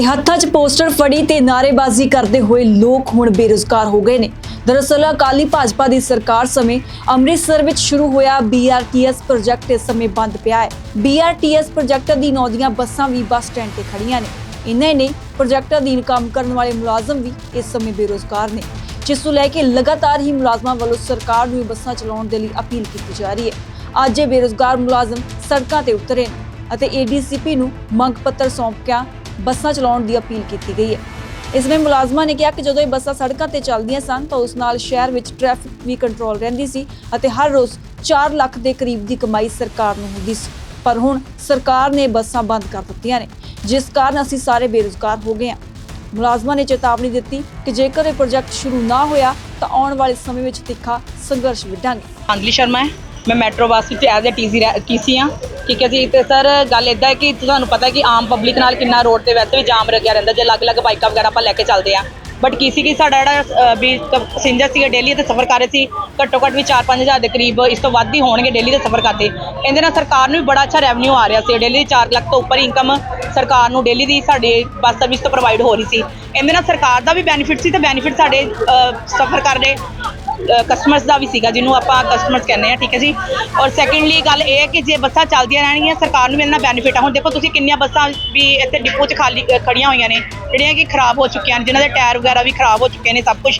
ਇਹ ਹੱਥਾਂ 'ਚ ਪੋਸਟਰ ਫੜੀ ਤੇ ਨਾਅਰੇਬਾਜ਼ੀ ਕਰਦੇ ਹੋਏ ਲੋਕ ਹੁਣ ਬੇਰੁਜ਼ਗਾਰ ਹੋ ਗਏ ਨੇ। ਦਰਅਸਲ ਅਕਾਲੀ ਭਾਜਪਾ ਦੀ ਸਰਕਾਰ ਸਮੇਂ ਅੰਮ੍ਰਿਤਸਰ ਵਿੱਚ ਸ਼ੁਰੂ ਹੋਇਆ BRTS ਪ੍ਰੋਜੈਕਟ ਇਸ ਸਮੇਂ ਬੰਦ ਪਿਆ ਹੈ। BRTS ਪ੍ਰੋਜੈਕਟ ਅਧੀਨ ਆਉਂਦੀਆਂ ਬੱਸਾਂ ਵੀ ਬੱਸ ਸਟੈਂਡ ਤੇ ਖੜੀਆਂ ਨੇ। ਇੰਨਾ ਹੀ ਪ੍ਰੋਜੈਕਟ ਅਧੀਨ ਕੰਮ ਕਰਨ ਵਾਲੇ ਮੁਲਾਜ਼ਮ ਵੀ ਇਸ ਸਮੇਂ ਬੇਰੁਜ਼ਗਾਰ ਨੇ, ਜਿਸ ਨੂੰ ਲੈ ਕੇ ਲਗਾਤਾਰ ਹੀ ਮੁਲਾਜ਼ਮਾਂ ਵੱਲੋਂ ਸਰਕਾਰ ਨੂੰ ਇਹ ਬੱਸਾਂ ਚਲਾਉਣ ਦੇ ਲਈ ਅਪੀਲ ਕੀਤੀ ਜਾ ਰਹੀ ਹੈ। ਅੱਜ ਇਹ ਬੇਰੁਜ਼ਗਾਰ ਮੁਲਾਜ਼ਮ ਸੜਕਾਂ ਤੇ ਉਤਰੇ ਨੇ ਅਤੇ ADCP ਨੂੰ ਮੰਗ ਪੱਤਰ ਸੌਂਪ ਕੇ ਬੱਸਾਂ ਚਲਾਉਣ ਦੀ ਅਪੀਲ ਕੀਤੀ ਗਈ ਹੈ। ਇਸ ਵਿੱਚ ਮੁਲਾਜ਼ਮਾਂ ਨੇ ਕਿਹਾ ਕਿ ਜਦੋਂ ਇਹ ਬੱਸਾਂ ਸੜਕਾਂ ਤੇ ਚੱਲਦੀਆਂ ਸਨ ਤਾਂ ਉਸ ਨਾਲ ਸ਼ਹਿਰ ਵਿੱਚ ਟ੍ਰੈਫਿਕ ਵੀ ਕੰਟਰੋਲ ਰਹਿੰਦੀ ਸੀ ਅਤੇ ਹਰ ਰੋਜ਼ 4 ਲੱਖ ਦੇ ਕਰੀਬ ਦੀ ਕਮਾਈ ਸਰਕਾਰ ਨੂੰ ਹੁੰਦੀ ਸੀ। ਪਰ ਹੁਣ ਸਰਕਾਰ ਨੇ ਬੱਸਾਂ ਬੰਦ ਕਰ ਦਿੱਤੀਆਂ ਨੇ, ਜਿਸ ਕਾਰਨ ਅਸੀਂ ਸਾਰੇ ਬੇਰੁਜ਼ਗਾਰ ਹੋ ਗਏ ਹਾਂ। ਮੁਲਾਜ਼ਮਾਂ ਨੇ ਚੇਤਾਵਨੀ ਦਿੱਤੀ ਕਿ ਜੇਕਰ ਇਹ ਪ੍ਰੋਜੈਕਟ ਸ਼ੁਰੂ ਨਾ ਹੋਇਆ ਤਾਂ ਆਉਣ ਵਾਲੇ ਸਮੇਂ ਵਿੱਚ ਤਿੱਖਾ ਸੰਘਰਸ਼ ਵਿੱਢਾਂਗੇ। ਅੰਜਲੀ ਸ਼ਰਮਾ ਹੈ ਮੈਂ ਮੈਟਰੋ ਬੱਸ ਵਿੱਚ ਐਜ਼ ਅ ਟੀਸੀ ਟੀਸੀ ਹਾਂ। ਠੀਕ ਹੈ ਜੀ ਤੇ ਸਰ ਗੱਲ ਇਦਾਂ ਹੈ ਕਿ ਤੁਹਾਨੂੰ ਪਤਾ ਕਿ ਆਮ ਪਬਲਿਕ ਨਾਲ ਕਿੰਨਾ ਰੋਡ ਤੇ ਵੈਸੇ ਵੀ ਜਾਮ ਲੱਗਿਆ ਰਹਿੰਦਾ, ਜੇ ਅਲੱਗ-ਅਲੱਗ ਬਾਈਕਾਂ ਵਗੈਰਾ ਆਪਾਂ ਲੈ ਕੇ ਚੱਲਦੇ ਆ ਬਟ ਕਿਸੇ ਕੀ ਸਾਡਾ ਜਿਹੜਾ ਵੀ ਪੈਸੇਂਜਰ ਸੀਗਾ ਡੇਲੀ ਤੇ ਸਫ਼ਰ ਕਰ ਰਹੇ ਸੀ ਘੱਟੋ ਘੱਟ ਵੀ 4-5 ਹਜ਼ਾਰ ਦੇ ਕਰੀਬ ਇਸ ਤੋਂ ਵੱਧ ਹੀ ਹੋਣਗੇ ਡੇਲੀ ਦੇ ਸਫ਼ਰ ਕਰਦੇ। ਇਹਦੇ ਨਾਲ ਸਰਕਾਰ ਨੂੰ ਵੀ ਬੜਾ ਅੱਛਾ ਰੈਵਨਿਊ ਆ ਰਿਹਾ ਸੀ ਡੇਲੀ 4 ਲੱਖ ਤੋਂ ਉੱਪਰ ਇਨਕਮ ਸਰਕਾਰ ਨੂੰ ਡੇਲੀ ਦੀ ਸਾਡੇ ਬੱਸ ਸਰਵਿਸ ਤੋਂ ਪ੍ਰੋਵਾਈਡ ਹੋ ਰਹੀ ਸੀ। ਇਹਦੇ ਨਾਲ ਸਰਕਾਰ ਦਾ ਵੀ ਬੈਨੀਫਿਟ ਸੀ ਤੇ ਬੈਨੀਫਿਟ ਸਾਡੇ ਸਫ਼ਰ ਕਰ ਰਹੇ ਕਸਟਮਰਸ ਦਾ ਵੀ ਸੀਗਾ, ਜਿਹਨੂੰ ਆਪਾਂ ਕਸਟਮਰਸ ਕਹਿੰਦੇ ਆ ਠੀਕ ਹੈ ਜੀ? ਔਰ ਸੈਕੰਡਲੀ ਗੱਲ ਇਹ ਹੈ ਕਿ ਜੇ ਬੱਸਾਂ ਚੱਲਦੀਆਂ ਰਹਿਣਗੀਆਂ, ਸਰਕਾਰ ਨੂੰ ਵੀ ਇਹਨਾਂ ਬੈਨੀਫਿਟ ਆ। ਹੁਣ ਦੇਖੋ, ਤੁਸੀਂ ਕਿੰਨੀਆਂ ਬੱਸਾਂ ਵੀ ਇੱਥੇ ਡਿਪੋ 'ਚ ਖਾਲੀ ਖੜੀਆਂ ਹੋਈਆਂ ਨੇ, ਜਿਹੜੀਆਂ ਕਿ ਖਰਾਬ ਹੋ ਚੁੱਕੀਆਂ ਨੇ, ਜਿਨ੍ਹਾਂ ਦੇ ਟਾਇਰ ਵਗੈਰਾ ਵੀ ਖਰਾਬ ਹੋ ਚੁੱਕੇ ਨੇ, ਸਭ ਕੁਝ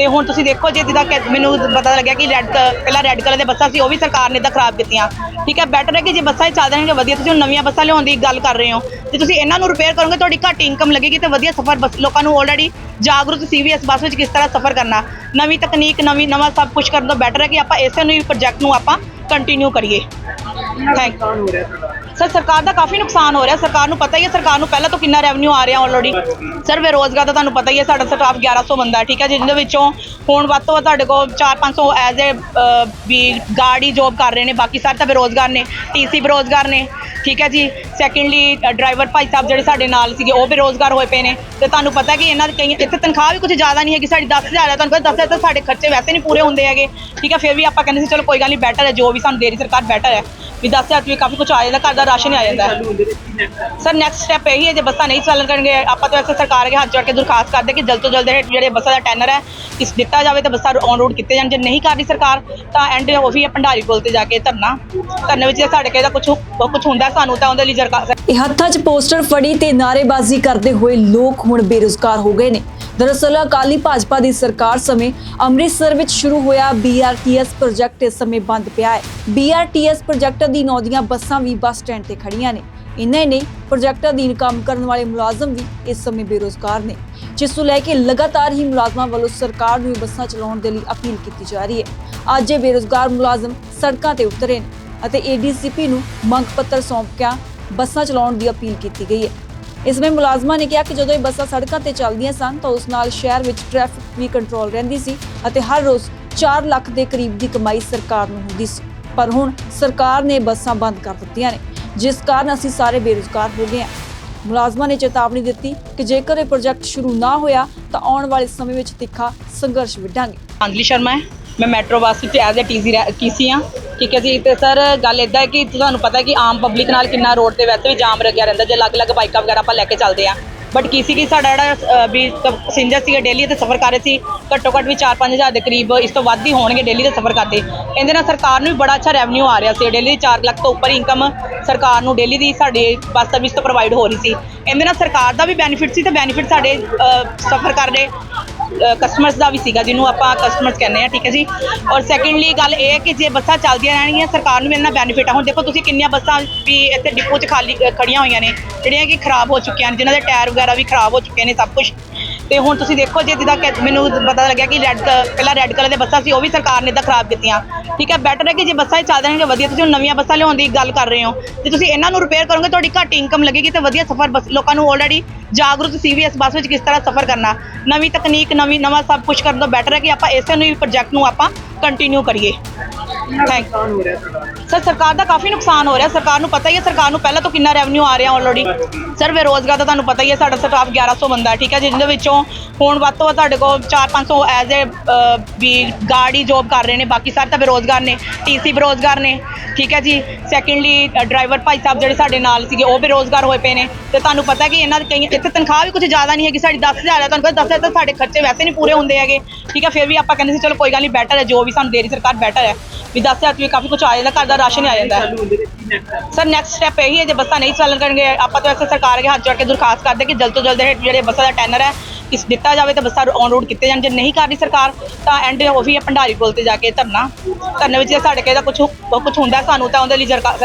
ਤੇ ਹੁਣ ਤੁਸੀਂ ਦੇਖੋ ਜੇ ਜਿੱਦਾਂ ਕਿ ਮੈਨੂੰ ਪਤਾ ਲੱਗਿਆ ਕਿ ਰੈੱਡ ਪਹਿਲਾਂ ਰੈੱਡ ਕਲਰ ਦੇ ਬੱਸਾਂ ਸੀ, ਉਹ ਵੀ ਸਰਕਾਰ ਨੇ ਇਦਾਂ ਖਰਾਬ ਕੀਤੀਆਂ। ਠੀਕ ਹੈ ਬੈਟਰ ਹੈ ਕਿ ਜੇ ਬੱਸਾਂ ਹੀ ਚੱਲ ਜਾਣਗੀਆਂ, ਵਧੀਆ। ਤੁਸੀਂ ਹੁਣ ਨਵੀਆਂ ਬੱਸਾਂ ਲਿਆਉਣ ਦੀ ਗੱਲ ਕਰ ਰਹੇ ਹੋ। ਜੇ ਤੁਸੀਂ ਇਹਨਾਂ ਨੂੰ ਰਿਪੇਅਰ ਕਰੋਗੇ, ਤੁਹਾਡੀ ਘੱਟ ਇਨਕਮ ਲੱਗੇਗੀ ਤੇ ਵਧੀਆ ਸਫ਼ਰ ਬੱਸ, ਲੋਕਾਂ ਨੂੰ ਆਲਰੇਡੀ ਜਾਗਰੂਕ ਸੀ ਵੀ ਇਸ ਬੱਸ ਵਿੱਚ ਕਿਸ ਤਰ੍ਹਾਂ ਸਫ਼ਰ ਕਰਨਾ। ਨਵੀਂ ਤਕਨੀਕ, ਨਵੀਂ, ਨਵਾਂ ਸਭ ਕੁਝ ਕਰਨ ਤੋਂ ਬੈਟਰ ਹੈ ਕਿ ਆਪਾਂ ਇਸੇ ਨੂੰ ਹੀ ਪ੍ਰੋਜੈਕਟ ਨੂੰ ਆਪਾਂ ਕੰਟੀਨਿਊ ਕਰੀਏ। ਥੈਂਕ ਸਰ ਸਰਕਾਰ ਦਾ ਕਾਫੀ ਨੁਕਸਾਨ ਹੋ ਰਿਹਾ। ਸਰਕਾਰ ਨੂੰ ਪਤਾ ਹੀ ਹੈ, ਸਰਕਾਰ ਨੂੰ ਪਹਿਲਾਂ ਤੋਂ ਕਿੰਨਾ ਰੈਵਨਿਊ ਆ ਰਿਹਾ ਆਲਰੇਡੀ ਸਰ ਬੇਰੋਜ਼ਗਾਰ ਦਾ ਤੁਹਾਨੂੰ ਪਤਾ ਹੀ ਹੈ, ਸਾਡਾ ਸਟਾਫ 1100 ਬੰਦਾ ਠੀਕ ਹੈ ਜਿਹਦੇ ਵਿੱਚੋਂ ਹੁਣ ਵੱਧ ਤੋਂ ਵੱਧ ਤੁਹਾਡੇ ਕੋਲ 4-500 ਐਜ਼ ਅ ਵੀ ਗਾਰਡ ਹੀ ਜੋਬ ਕਰ ਰਹੇ ਨੇ, ਬਾਕੀ ਸਾਰੇ ਤਾਂ ਬੇਰੋਜ਼ਗਾਰ ਨੇ ਟੀਸੀ ਬੇਰੋਜ਼ਗਾਰ ਨੇ, ਠੀਕ ਹੈ ਜੀ। ਸੈਕੰਡਲੀ ਡਰਾਈਵਰ ਭਾਈ ਸਾਹਿਬ ਜਿਹੜੇ ਸਾਡੇ ਨਾਲ ਸੀਗੇ, ਉਹ ਬੇਰੋਜ਼ਗਾਰ ਹੋਏ ਪਏ ਨੇ। ਤੇ ਤੁਹਾਨੂੰ ਪਤਾ ਕਿ ਇਹਨਾਂ ਦੇ ਕਈ, ਇੱਥੇ ਤਨਖਾਹ ਵੀ ਕੁਝ ਜ਼ਿਆਦਾ ਨਹੀਂ ਹੈਗੀ। ਸਾਡੀ 10000 ਹੈ, ਤੁਹਾਨੂੰ ਪਤਾ 10000 ਤਾਂ ਸਾਡੇ ਖਰਚੇ ਵੈਸੇ ਨਹੀਂ ਪੂਰੇ ਹੁੰਦੇ ਹੈਗੇ, ਠੀਕ ਹੈ। ਫਿਰ ਵੀ ਆਪਾਂ ਕਹਿੰਦੇ ਸੀ, ਚਲੋ ਕੋਈ ਗੱਲ ਨਹੀਂ ਬੈਟਰ ਹੈ, ਜੋ ਵੀ ਸਾਨੂੰ ਦੇ ਰਹੀ ਸਰਕਾਰ ਬੈਟਰ ਹੈ। ਵੀ 10000 ਵੀ ਕਾਫੀ ਕੁਝ ਆ ਜਾਂਦਾ, ਘਰ ਦਾ ਰਾਸ਼ਨ ਆ ਜਾਂਦਾ। ਸਰ ਨੈਕਸਟ ਸਟੈਪ ਇਹੀ ਹੈ, ਜੇ ਬੱਸਾਂ ਨਹੀਂ ਚੱਲਣ ਕਰਨਗੇ ਆਪਾਂ ਤਾਂ ਵੈਸੇ ਸਰਕਾਰ ਅੱਗੇ ਹੱਥ ਜੋੜ ਕੇ ਦਰਖਾਸਤ ਕਰਦੇ ਕਿ ਜਲਦ ਤੋਂ ਜਲਦ ਜਿਹੜੇ ਬੱਸਾਂ ਦਾ ਟੈਨਰ ਹੈ, ਇਸ ਦਿੱਤਾ ਜਾਵੇ ਤਾਂ ਬੱਸਾਂ ਔਨ ਰੋਡ ਕੀਤੇ ਜਾਣ। ਜੇ ਨਹੀਂ ਕਰਦੀ ਸਰਕਾਰ, ਤਾਂ ਐਂਡ ਉਹ ਵੀ ਭੰਡਾਰੀ ਪੁਲ ਤੇ ਜਾ ਕੇ ਧਰਨਾ। ਧਰਨੇ ਵਿੱਚ ਸਾਡੇ ਕਿਸੇ ਦਾ ਕੁਝ ਕੁਝ ਹੁੰਦਾ ਸਾਨੂੰ ਤਾਂ ਉਹਦੇ ਲਈ ਸਰਕਾਰ ਇਹ ਹੱਥਾਂ 'ਚ ਪੋਸਟਰ ਫੜੀ ਤੇ ਨਾਅਰੇਬਾਜ਼ੀ ਕਰਦੇ ਹੋਏ ਲੋਕ ਹੁਣ ਬੇਰੁਜ਼ਗਾਰ ਹੋ ਗਏ ਨੇ। ਦਰਅਸਲ ਅਕਾਲੀ ਭਾਜਪਾ ਦੀ ਸਰਕਾਰ ਸਮੇਂ ਅੰਮ੍ਰਿਤਸਰ ਵਿੱਚ ਸ਼ੁਰੂ ਹੋਇਆ BRTS ਪ੍ਰੋਜੈਕਟ ਇਸ ਸਮੇਂ ਬੰਦ ਪਿਆ ਹੈ। BRTS ਪ੍ਰੋਜੈਕਟ ਅਧੀਨ ਆਉਂਦੀਆਂ ਬੱਸਾਂ ਵੀ ਬੱਸ ਸਟੈਂਡ ਤੇ ਖੜੀਆਂ ਨੇ। ਇੰਨਾ ਹੀ ਨਹੀਂ ਪ੍ਰੋਜੈਕਟ ਅਧੀਨ ਕੰਮ ਕਰਨ ਵਾਲੇ ਮੁਲਾਜ਼ਮ ਵੀ ਇਸ ਸਮੇਂ ਬੇਰੁਜ਼ਗਾਰ ਨੇ, ਜਿਸ ਨੂੰ ਲੈ ਕੇ ਲਗਾਤਾਰ ਹੀ ਮੁਲਾਜ਼ਮਾਂ ਵੱਲੋਂ ਸਰਕਾਰ ਨੂੰ ਇਹ ਬੱਸਾਂ ਚਲਾਉਣ ਦੇ ਲਈ ਅਪੀਲ ਕੀਤੀ ਜਾ ਰਹੀ ਹੈ। ਅੱਜ ਇਹ ਬੇਰੁਜ਼ਗਾਰ ਮੁਲਾਜ਼ਮ ਸੜਕਾਂ ਤੇ ਉਤਰੇ ਨੇ ਅਤੇ ADCP ਨੂੰ ਮੰਗ ਪੱਤਰ ਸੌਂਪ ਕੇ ਬੱਸਾਂ ਚਲਾਉਣ ਦੀ ਅਪੀਲ ਕੀਤੀ ਗਈ ਹੈ। ਇਸ ਵਿੱਚ ਮੁਲਾਜ਼ਮਾਂ ਨੇ ਕਿਹਾ ਕਿ ਜਦੋਂ ਇਹ ਬੱਸਾਂ ਸੜਕਾਂ ਤੇ ਚੱਲਦੀਆਂ ਸਨ ਤਾਂ ਉਸ ਨਾਲ ਸ਼ਹਿਰ ਵਿੱਚ ਟ੍ਰੈਫਿਕ ਵੀ ਕੰਟਰੋਲ ਰਹਿੰਦੀ ਸੀ ਅਤੇ ਹਰ ਰੋਜ਼ 4 ਲੱਖ ਦੇ ਕਰੀਬ ਦੀ ਕਮਾਈ ਸਰਕਾਰ ਨੂੰ ਹੁੰਦੀ ਸੀ। ਪਰ ਹੁਣ ਸਰਕਾਰ ਨੇ ਬੱਸਾਂ ਬੰਦ ਕਰ ਦਿੱਤੀਆਂ ਨੇ, ਜਿਸ ਕਾਰਨ ਅਸੀਂ ਸਾਰੇ ਬੇਰੁਜ਼ਗਾਰ ਹੋ ਗਏ ਹਾਂ। ਮੁਲਾਜ਼ਮਾਂ ਨੇ ਚੇਤਾਵਨੀ ਦਿੱਤੀ ਕਿ ਜੇਕਰ ਇਹ ਪ੍ਰੋਜੈਕਟ ਸ਼ੁਰੂ ਨਾ ਹੋਇਆ ਤਾਂ ਆਉਣ ਵਾਲੇ ਸਮੇਂ ਵਿੱਚ ਤਿੱਖਾ ਸੰਘਰਸ਼ ਵਿੱਢਾਂਗੇ। ਅੰਜਲੀ ਸ਼ਰਮਾ ਹੈ। ਮੈਂ ਮੈਟਰੋ ਬੱਸ ਵਿੱਚ ਐਜ਼ ਅ ਟੀਸੀ ਟੀਸੀ ਹਾਂ। ਠੀਕ ਹੈ ਜੀ? ਤੇ ਸਰ, ਗੱਲ ਇਦਾਂ ਹੈ ਕਿ ਤੁਹਾਨੂੰ ਪਤਾ ਕਿ ਆਮ ਪਬਲਿਕ ਨਾਲ ਕਿੰਨਾ ਰੋਡ ਤੇ ਵੈਸੇ ਵੀ ਜਾਮ ਲੱਗਿਆ ਰਹਿੰਦਾ, ਜੇ ਅਲੱਗ-ਅਲੱਗ ਬਾਈਕਾਂ ਵਗੈਰਾ ਆਪਾਂ ਲੈ ਕੇ ਚੱਲਦੇ ਆ ਬਟ ਕੀ ਸੀ ਕਿ ਸਾਡਾ ਜਿਹੜਾ ਅ, ਵੀ ਪੈਸੇਂਜਰ ਸੀਗਾ ਡੇਲੀ ਤੇ ਸਫ਼ਰ ਕਰ ਰਹੇ ਸੀ ਘੱਟੋ ਘੱਟ ਵੀ 4-5 ਹਜ਼ਾਰ ਦੇ ਕਰੀਬ ਇਸ ਤੋਂ ਵੱਧ ਹੀ ਹੋਣਗੇ ਡੇਲੀ ਦੇ ਸਫ਼ਰ ਕਰਦੇ। ਇਹਦੇ ਨਾਲ ਸਰਕਾਰ ਨੂੰ ਵੀ ਬੜਾ ਅੱਛਾ ਰੈਵਨਿਊ ਆ ਰਿਹਾ ਸੀ ਡੇਲੀ 4 ਲੱਖ ਤੋਂ ਉੱਪਰ ਇਨਕਮ ਸਰਕਾਰ ਨੂੰ ਡੇਲੀ ਦੀ ਸਾਡੇ ਬੱਸ ਸਰਵਿਸ ਤੋਂ ਪ੍ਰੋਵਾਈਡ ਹੋ ਰਹੀ ਸੀ। ਇਹਦੇ ਨਾਲ ਸਰਕਾਰ ਦਾ ਵੀ ਬੈਨੀਫਿਟ ਸੀ ਤੇ ਬੈਨੀਫਿਟ ਸਾਡੇ ਸਫ਼ਰ ਕਰ ਰਹੇ। ਕਸਟਮਰਸ ਦਾ ਵੀ ਸੀਗਾ, ਜਿਹਨੂੰ ਆਪਾਂ ਕਸਟਮਰਸ ਕਹਿੰਦੇ ਆ ਠੀਕ ਹੈ ਜੀ? ਔਰ ਸੈਕੰਡਲੀ ਗੱਲ ਇਹ ਹੈ ਕਿ ਜੇ ਬੱਸਾਂ ਚੱਲਦੀਆਂ ਰਹਿਣਗੀਆਂ, ਸਰਕਾਰ ਨੂੰ ਵੀ ਇਹਨਾਂ ਬੈਨੀਫਿਟ ਆ। ਹੁਣ ਦੇਖੋ, ਤੁਸੀਂ ਕਿੰਨੀਆਂ ਬੱਸਾਂ ਵੀ ਇੱਥੇ ਡਿਪੋ 'ਚ ਖਾਲੀ ਖੜੀਆਂ ਹੋਈਆਂ ਨੇ, ਜਿਹੜੀਆਂ ਕਿ ਖਰਾਬ ਹੋ ਚੁੱਕੀਆਂ ਨੇ, ਜਿਨ੍ਹਾਂ ਦੇ ਟਾਇਰ ਵਗੈਰਾ ਵੀ ਖਰਾਬ ਹੋ ਚੁੱਕੇ ਨੇ, ਸਭ ਕੁਝ ਤੇ ਹੁਣ ਤੁਸੀਂ ਦੇਖੋ ਜੇ ਜਿੱਦਾਂ ਕਿ ਮੈਨੂੰ ਪਤਾ ਲੱਗਿਆ ਕਿ ਰੈੱਡ ਪਹਿਲਾਂ ਰੈੱਡ ਕਲਰ ਦੇ ਬੱਸਾਂ ਸੀ, ਉਹ ਵੀ ਸਰਕਾਰ ਨੇ ਇਦਾਂ ਖਰਾਬ ਕੀਤੀਆਂ। ਠੀਕ ਹੈ ਬੈਟਰ ਹੈ ਕਿ ਜੇ ਬੱਸਾਂ ਹੀ ਚੱਲ ਜਾਣਗੀਆਂ ਵਧੀਆ। ਤੁਸੀਂ ਹੁਣ ਨਵੀਆਂ ਬੱਸਾਂ ਲਿਆਉਣ ਦੀ ਗੱਲ ਕਰ ਰਹੇ ਹੋ। ਜੇ ਤੁਸੀਂ ਇਹਨਾਂ ਨੂੰ ਰਿਪੇਅਰ ਕਰੋਗੇ, ਤੁਹਾਡੀ ਘੱਟ ਇਨਕਮ ਲੱਗੇਗੀ ਤੇ ਵਧੀਆ ਸਫ਼ਰ ਬੱਸ ਲੋਕਾਂ ਨੂੰ ਆਲਰੇਡੀ ਜਾਗਰੂਕ ਸੀ ਵੀ ਇਸ ਬੱਸ ਵਿੱਚ ਕਿਸ ਤਰ੍ਹਾਂ ਸਫ਼ਰ ਕਰਨਾ। ਨਵੀਂ ਤਕਨੀਕ, ਨਵੀਂ ਨਵਾਂ ਸਭ ਕੁਝ ਕਰਨ ਤੋਂ ਬੈਟਰ ਹੈ ਕਿ ਆਪਾਂ ਇਸੇ ਨੂੰ ਹੀ ਪ੍ਰੋਜੈਕਟ ਨੂੰ ਆਪਾਂ ਕੰਟੀਨਿਊ ਕਰੀਏ। ਥੈਂਕ ਯੂ ਸਰ, ਸਰਕਾਰ ਦਾ ਕਾਫੀ ਨੁਕਸਾਨ ਹੋ ਰਿਹਾ। ਸਰਕਾਰ ਨੂੰ ਪਤਾ ਹੀ ਹੈ, ਸਰਕਾਰ ਨੂੰ ਪਹਿਲਾਂ ਤੋਂ ਕਿੰਨਾ ਰੈਵਨਿਊ ਆ ਰਿਹਾ ਆਲਰੇਡੀ ਸਰ, ਬੇਰੋਜ਼ਗਾਰ ਦਾ ਤੁਹਾਨੂੰ ਪਤਾ ਹੀ ਹੈ, ਸਾਡਾ ਸਟਾਫ 1100 ਬੰਦਾ ਠੀਕ ਹੈ ਜਿਹਦੇ ਵਿੱਚੋਂ ਹੁਣ ਵੱਧ ਤੋਂ ਵੱਧ ਤੁਹਾਡੇ ਕੋਲ 4-500 ਐਜ਼ ਏ ਵੀ ਗਾਰਡ ਹੀ ਜੋਬ ਕਰ ਰਹੇ ਨੇ, ਬਾਕੀ ਸਾਰੇ ਤਾਂ ਬੇਰੋਜ਼ਗਾਰ ਨੇ ਟੀਸੀ ਬੇਰੋਜ਼ਗਾਰ ਨੇ, ਠੀਕ ਹੈ ਜੀ। ਸੈਕੰਡਲੀ ਡਰਾਈਵਰ ਭਾਈ ਸਾਹਿਬ ਜਿਹੜੇ ਸਾਡੇ ਨਾਲ ਸੀਗੇ, ਉਹ ਬੇਰੋਜ਼ਗਾਰ ਹੋਏ ਪਏ ਨੇ। ਤੇ ਤੁਹਾਨੂੰ ਪਤਾ ਕਿ ਇਹਨਾਂ ਦੀ ਕਈ, ਇੱਥੇ ਤਨਖਾਹ ਵੀ ਕੁਝ ਜ਼ਿਆਦਾ ਨਹੀਂ ਹੈਗੀ, ਸਾਡੀ 10000 ਹੈ, ਤੁਹਾਨੂੰ ਪਤਾ 10000 ਤਾਂ ਸਾਡੇ ਖਰਚੇ ਵੈਸੇ ਨਹੀਂ ਪੂਰੇ ਹੁੰਦੇ ਹੈਗੇ, ਠੀਕ ਹੈ, ਫਿਰ ਵੀ ਆਪਾਂ ਕਹਿੰਦੇ ਸੀ, ਚਲੋ ਕੋਈ ਗੱਲ ਨਹੀਂ ਬੈਟਰ ਹੈ, ਜੋ ਵੀ ਸਾਨੂੰ ਦੇ ਰਹੀ ਸਰਕਾਰ ਬੈਟਰ ਹੈ। ਵੀ 10000 ਚ ਵੀ ਕਾਫੀ ਕੁਝ ਆ ਜਾਂਦਾ, ਘਰ ਦਾ ਰਾਸ਼ਨ ਆ ਜਾਂਦਾ। ਹੈ ਸਰ ਨੈਕਸਟ ਸਟੈਪ ਇਹੀ ਹੈ ਜੇ ਬੱਸਾਂ ਨਹੀਂ ਚੱਲਣ ਕਰਨਗੇ ਆਪਾਂ ਤਾਂ ਵੈਸੇ ਸਰਕਾਰ ਅੱਗੇ ਹੱਥ ਜੋੜ ਕੇ ਦਰਖਾਸਤ ਕਰਦੇ ਕਿ ਜਲਦ ਤੋਂ ਜਲਦ ਇਹ ਜਿਹੜੇ ਬੱਸਾਂ ਦਾ ਟੈਨਰ ਹੈ ਇਸ ਦਿੱਤਾ ਜਾਵੇ ਤੇ ਬੱਸਾਂ ਔਨ ਰੋਡ ਕੀਤੇ ਜਾਣ। ਜੇ ਨਹੀਂ ਕਰਦੀ ਸਰਕਾਰ ਤਾਂ ਐਂਡ ਉਹ ਵੀ ਹੈ ਭੰਡਾਰੀ ਪੁਲ ਤੇ ਜਾ ਕੇ ਧਰਨਾ। ਧਰਨੇ ਵਿੱਚ ਜੇ ਸਾਡੇ ਕਿਸੇ ਦਾ ਕੁਝ ਕੁਝ ਹੁੰਦਾ ਸਾਨੂੰ ਤਾਂ ਉਹਦੇ ਲਈ